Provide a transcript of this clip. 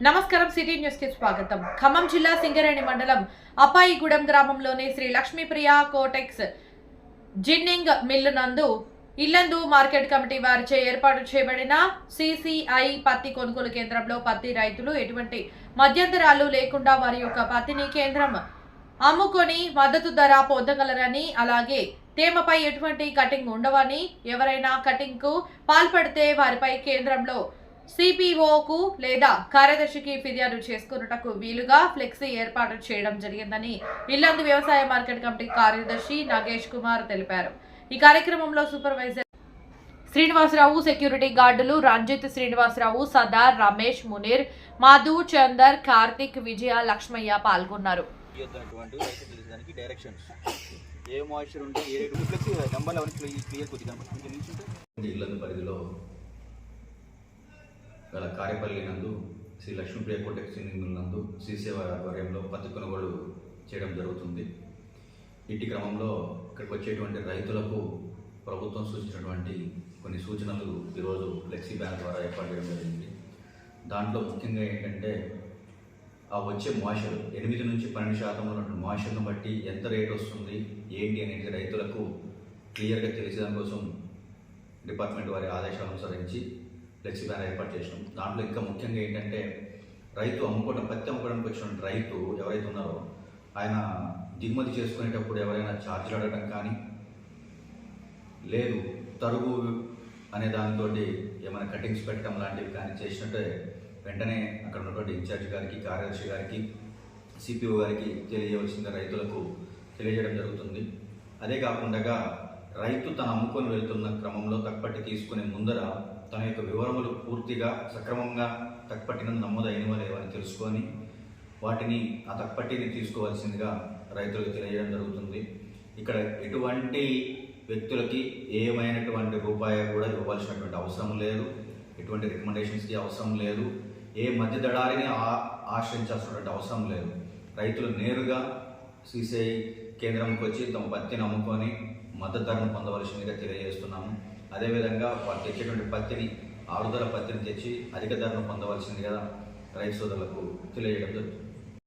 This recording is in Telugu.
నమస్కారం సిటీ న్యూస్కి స్వాగతం. ఖమ్మం జిల్లా సింగరేణి మండలం అపాయిగూడెం గ్రామంలోని Sri Lakshmipriya Cotex ginning mill నందు ఇల్లందు మార్కెట్ కమిటీ వారిచే ఏర్పాటు చేయబడిన సిసిఐ పత్తి కొనుగోలు కేంద్రంలో పత్తి రైతులు ఎటువంటి మధ్యంతరాలు లేకుండా వారి యొక్క పత్తిని కేంద్రం అమ్ముకొని మద్దతు ధర పొందగలరని అలాగే తేమపై ఎటువంటి కటింగ్ ఉండవని ఎవరైనా కటింగ్కు పాల్పడితే వారిపై కేంద్రంలో సిపిఓకు లేదా కార్యదర్శికి ఫిర్యాదు చేసుకున్నటకు వీలుగా ఫ్లెక్సీ ఏర్పాటు చేయడం జరిగిందని ఇల్లందు వ్యవసాయ మార్కెట్ కమిటీ కార్యదర్శి నాగేష్ కుమార్ తెలిపారు. ఈ కార్యక్రమంలో సూపర్వైజర్ శ్రీనివాసరావు సెక్యూరిటీ గార్డులు రంజిత్ శ్రీనివాసరావు సదార్ రమేష్ మునీర్ మధు చందర్ కార్తిక్ విజయ లక్ష్మయ్య పాల్గొన్నారు. ఏ మాయిశ్చర్ ఉంటే ఏ నెంబర్లు అవన్నీ క్లియర్ కొద్దిగా పరిధిలో గల కారేపల్లి నందు శ్రీ లక్ష్మీప్రియ కోటెక్స్ నందు శ్రీసేవ ఆధ్వర్యంలో పత్తి కొనుగోలు చేయడం జరుగుతుంది. ఇట్టి క్రమంలో ఇక్కడికి వచ్చేటువంటి రైతులకు ప్రభుత్వం సూచించినటువంటి కొన్ని సూచనలు ఈరోజు ఫ్లెక్సీ బ్యాన్ ద్వారా ఏర్పాటు చేయడం జరిగింది. దాంట్లో ముఖ్యంగా ఏంటంటే ఆ వచ్చే మోషలు ఎనిమిది నుంచి పన్నెండు శాతం ఉన్నటువంటి మాయిషర్ను బట్టి ఎంత రేట్ వస్తుంది ఏంటి అనేది రైతులకు క్లియర్గా తెలిసేదాని కోసం డిపార్ట్మెంట్ వారి ఆదేశాలు అనుసరించి ఫ్లెక్సీ బ్యాన్ ఏర్పాటు చేసినాం. దాంట్లో ఇంకా ముఖ్యంగా ఏంటంటే రైతు అమ్ముకోవడం పత్తి అమ్ముకోవడానికి వచ్చిన రైతు ఎవరైతే ఉన్నారో ఆయన దిగుమతి చేసుకునేటప్పుడు ఎవరైనా ఛార్జీలు అడగడం కానీ లేదు తరుగు అనే దానితో ఏమైనా కటింగ్స్ పెట్టడం లాంటివి కానీ చేసినట్టే వెంటనే అక్కడ ఉన్నటువంటి ఇన్ఛార్జ్ గారికి కార్యదర్శి గారికి సిపిఓ గారికి తెలియవలసిందిగా రైతులకు తెలియజేయడం జరుగుతుంది. అదే కాకుండా రైతు తను అమ్ముకొని వెళ్తున్న క్రమంలో తక్పట్టి తీసుకునే ముందర తన యొక్క వివరములు పూర్తిగా సక్రమంగా తక్పట్టిన నమోదైనవా లేవని తెలుసుకొని వాటిని ఆ తక్కుపట్టిని తీసుకోవాల్సిందిగా రైతులకు తెలియజేయడం జరుగుతుంది. ఇక్కడ ఎటువంటి వ్యక్తులకి ఏమైనటువంటి రూపాయి కూడా ఇవ్వాల్సినటువంటి అవసరం లేదు. ఎటువంటి రికమెండేషన్స్కి అవసరం లేదు. ఏ మధ్య దళారిని ఆ- ఆశ్రయించాల్సినటువంటి అవసరం లేదు. రైతులు నేరుగా సిసిఐ కేంద్రంకి వచ్చి తమ పత్తిని అమ్ముకొని మద్దతు ధరను పొందవలసిందిగా తెలియజేస్తున్నాము. అదేవిధంగా వారు తెచ్చేటువంటి పత్తిని ఆరుదల పత్తిని తెచ్చి అధిక ధరను పొందవలసిందిగా రైతు సోదరులకు తెలియజేయడం జరుగుతుంది.